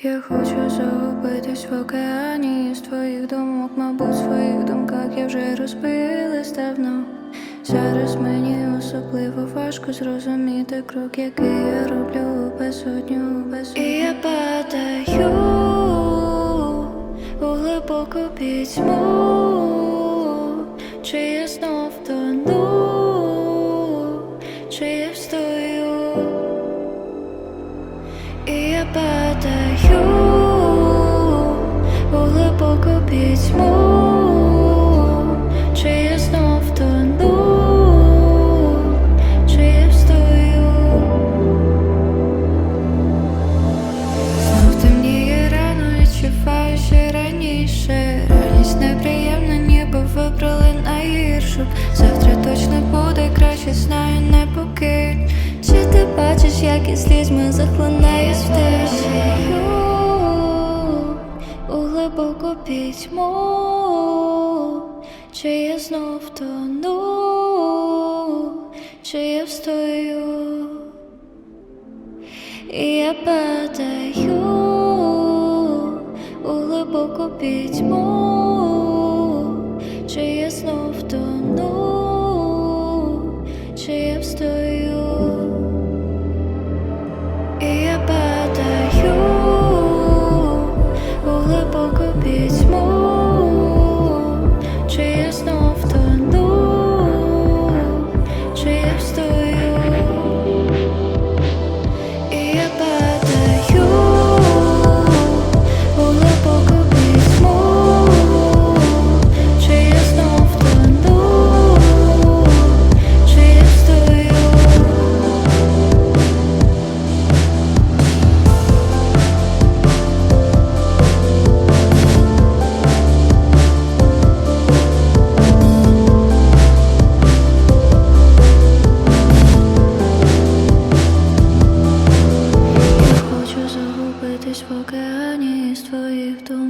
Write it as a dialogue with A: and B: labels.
A: Я хочу загубитись в океані з твоїх думок, мабуть, своїх думках я вже розбилась давно. Зараз мені особливо важко зрозуміти крок, який я роблю безодню, безодню. І я падаю у глибоку пітьму, чи я знов тону, чи я встою. Пітьму, чи ніби вибрали найгіршу. Завтра точно буде краще, знаю, не покинь. Чи ти бачиш, як із слізьми захлинає стежію у пітьму, чи я знов тону, чи я встою. І я падаю у глибоку пітьму, глибоку Я хочу